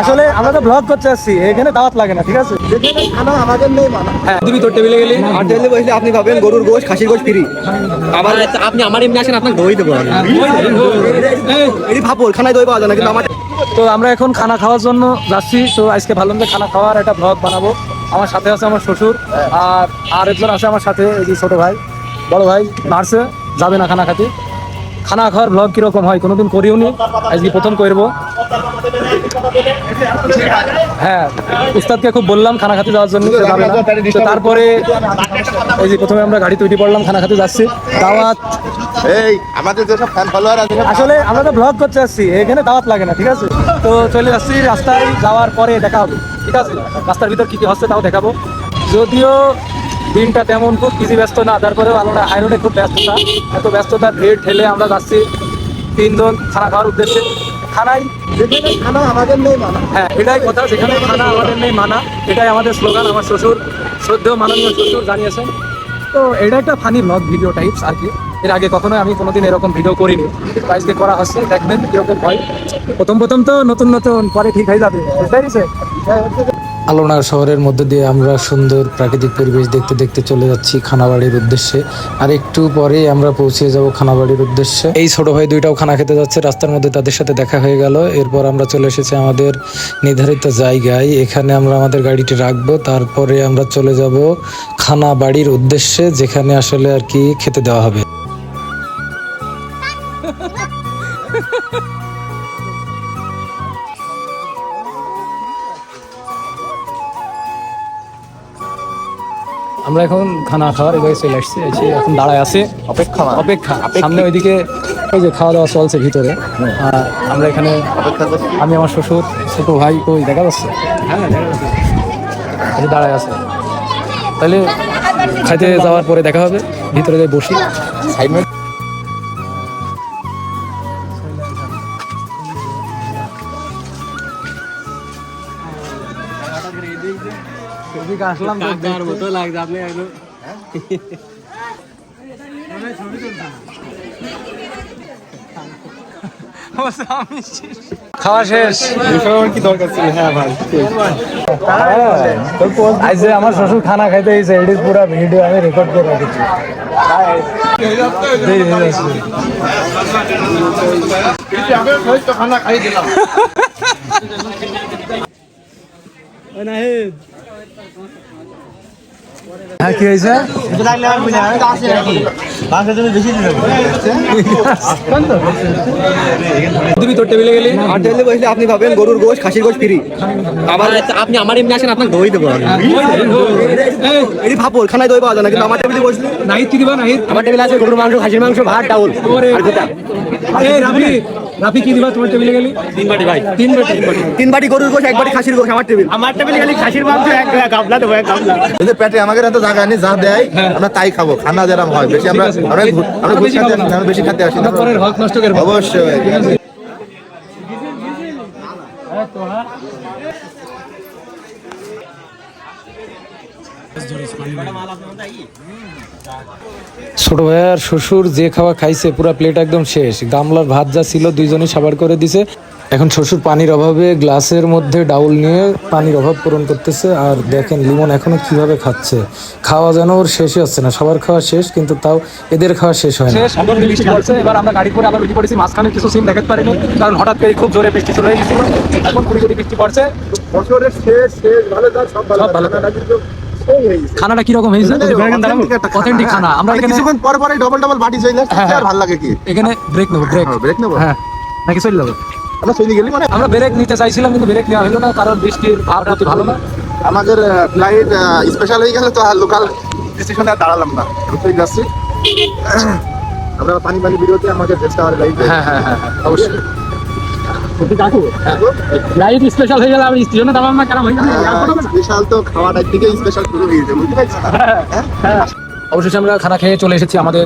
আসলে আমরা তো ব্লগ করতে আসছি এখানে দাওয়াত লাগে না ঠিক আছে? খানা আমাদের নেই হ্যাঁ তুমি তোর টেবিলে গেলি। আর টেবিলে বসলে আপনি পাবেন গরুর গোশ খাসির গোশ ফ্রি আবার আপনি আমার এমনি আসেন আপনাকে দই দেবো ভাপর খানায় দই পাওয়া যায় না কিন্তু আমার তো আমরা এখন খানা খাওয়ার জন্য যাচ্ছি। তো আজকে ভালো যে খানা খাওয়ার একটা ব্লগ বানাবো। আমার সাথে আছে আমার শ্বশুর আর আর একজন আছে আমার সাথে এই যে ছোট ভাই। বড় ভাই নার্সে যাবে না খানা খাতে। খানা খাওয়ার ব্লগ কীরকম হয় কোনোদিন করিও নি আজকে প্রথম করব। হ্যাঁ উস্তাদকে খুব বললাম খানা খাতে যাওয়ার জন্য তারপরে এই যে প্রথমে আমরা গাড়ি তৈরি করলাম খানা খাতে যাচ্ছি। দাওয়াত। এই আমাদের যেসব ফ্যান ফলোয়ার আছে আসলে আমরা তো ব্লগ করতে আসছি এখানে দাওয়াত লাগে না ঠিক আছে? তো চলে যাচ্ছি রাস্তায় যাওয়ার পরে দেখা হবে ঠিক আছে? রাস্তার ভিতর কি কি হচ্ছে তাও দেখাবো। যদিও দিনটা তেমন খুব কিছু ব্যস্ত না তারপরেও আমরা হাইরোডে খুব ব্যস্ততা এত ব্যস্ততা ভিড় ঠেলে আমরা যাচ্ছি তিনজন খানা খাওয়ার উদ্দেশ্যে। খানাই খানা আমাদের নেই মানা। হ্যাঁ এটাই কথা যেখানে খানা আমাদের নেই মানা এটাই আমাদের স্লোগান আমার শ্বশুর শ্রদ্ধেয় মাননীয় শ্বশুর জানিয়েছেন। তো এটা একটা ফানি ব্লগ ভিডিও টাইপস আর কি। এর আগে কখনোই আমি কোনোদিন এরকম ভিডিও করিনি। আজকে করা হচ্ছে দেখবেন কীরকম হয়। প্রথম প্রথম তো নতুন নতুন পরে ঠিক হয়ে যাবে। বুঝতে পেরেছে আলোনার শহরের মধ্যে দিয়ে আমরা সুন্দর প্রাকৃতিক পরিবেশ দেখতে দেখতে চলে যাচ্ছি খানাবাড়ির উদ্দেশ্যে। আর একটু পরে আমরা পৌঁছে যাব খানাবাড়ির উদ্দেশ্যে। এই ছোট ভাই দুইটাও খানা খেতে যাচ্ছে, রাস্তার মধ্যে তাদের সাথে দেখা হয়ে গেল। এরপর আমরা চলে এসেছি আমাদের নির্ধারিত জায়গায়। এখানে আমরা আমাদের গাড়িটি রাখব, তারপরে আমরা চলে যাব খানাবাড়ির উদ্দেশ্যে, যেখানে আসলে আর কি খেতে দেওয়া হবে। আমরা এখন খানা খাওয়ার এবার চলে আসছি এসে এখন দাঁড়ায় আছে। অপেক্ষা অপেক্ষা। সামনে ওইদিকে ওই যে খাওয়া দাওয়া চলছে ভিতরে। আর আমরা এখানে আমি আমার শ্বশুর ছোট ভাই কই দেখা যাচ্ছে। হ্যাঁ দাঁড়ায় আছে। তাহলে খাইতে যাওয়ার পরে দেখা হবে। ভিতরে যাই বসি। সাইড আসলাম মতো লাগছে আপনি একদম খাওয়া শেষ। কি দরকার ছিল হ্যাঁ ভাই আজ যে আমার শ্বশুর খানা খাইতে এটি পুরো ভিডিও আমি রেকর্ড করে রেখেছি। খানা খাই দিলাম হ্যাঁ কি হয়েছে? তুমি তোর টেবিলে গেলি? আর টেবিলে বসলে আপনি পাবেন গরুর গোশ খাসির গোশ ফ্রি আবার আপনি আমার এমনি আসেন আপনাকে দই দেবো এটি ভাপর খানায় দই পাওয়া যায় না কিন্তু আমার টেবিলে বসলে নাহিদ কি দিবা নাহিদ? আমার টেবিলে আছে গরুর মাংস খাসির মাংস ভাত ডাউল। আর গোটা। এই রাফি রাফি কি দিবা তোমার টেবিলে গেলি? তিন বাটি ভাই। তিন বাটি। তিন বাটি গরুর গোশ এক বাটি খাসির গোশ আমার টেবিল। আমার টেবিলে খালি খাসির মাংস এক গাবলা দেবো এক গাবলা। এই যে পেটে আমাদের এত জায়গা নেই যা দেয় আমরা তাই খাব খানা যেরকম হয় বেশি আমরা আমরা ঘু- আমরা ঘুষ খাতে আসি না, আমরা বেশি খাতে আসি না। আমরা পরের হক নষ্ট অবশ্যই ছোট ভাইয়ার শ্বশুর যে খাওয়া খাইছে পুরো প্লেট একদম শেষ। গামলার ভাত যা ছিল দুইজনই সাবার করে দিছে। এখন শ্বশুর পানির অভাবে গ্লাসের মধ্যে ডাউল নিয়ে পানির অভাব পূরণ করতেছে। আর দেখেন লিমন এখনও কীভাবে খাচ্ছে। খাওয়া যেন ওর শেষই হচ্ছে না। সবার খাওয়া শেষ কিন্তু তাও এদের খাওয়া শেষ হয় না। এবার আমরা গাড়ি করে আবার পড়েছি মাঝখানে কিছু সিন দেখাতে পারিনি কারণ হঠাৎ করে খুব জোরে বৃষ্টি শুরু গেছিল। এখন কুড়ি কুড়ি বৃষ্টি পড়ছে। বছরের শেষ শেষ ভালো যা সব ভালো সব ভালো। খানাটা হয়ে। খানাটা কীরকম হয়েছে। অথেন্টিক খানা। আমরা এখানে কিছুক্ষণ পর পরে ডবল ডবল বাটি চলে হ্যাঁ, আর ভালো লাগে কি? এখানে ব্রেক নেব ব্রেক ব্রেক নেব। হ্যাঁ নাকি চলে যাব? আমরা চলে গেলি মানে আমরা ব্রেক নিতে চাইছিলাম কিন্তু ব্রেক নেওয়া হলো না কারণ বৃষ্টির ভাব অতি ভালো না। আমাদের ফ্লাইট স্পেশাল হয়ে গেলে তো আর লোকাল স্টেশনে আর দাঁড়ালাম না। রুপেই যাচ্ছি। আমরা পানি পানি বিরতি আমাদের ভেস্টা আর হ্যাঁ হ্যাঁ হ্যাঁ হ্যাঁ, অবশ্যই। স্পেশাল হয়ে গেলে আমি স্টেশনে দাঁড়ালাম না কেন হয়ে গেল স্পেশাল তো খাওয়াটার দিকে স্পেশাল শুরু হয়ে গেছে বুঝতে পারছি অবশেষে আমরা খানা খেয়ে চলে এসেছি আমাদের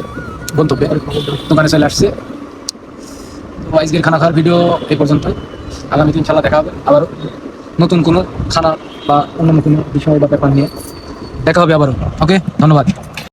গন্তব্যে। দোকানে চলে আসছে। তো আজকের খানা খাওয়ার ভিডিও এই পর্যন্ত আগামী দিন দেখা হবে। আবার নতুন কোনো খানা বা অন্য কোনো বিষয় বা ব্যাপার নিয়ে দেখা হবে আবারও। ওকে ধন্যবাদ।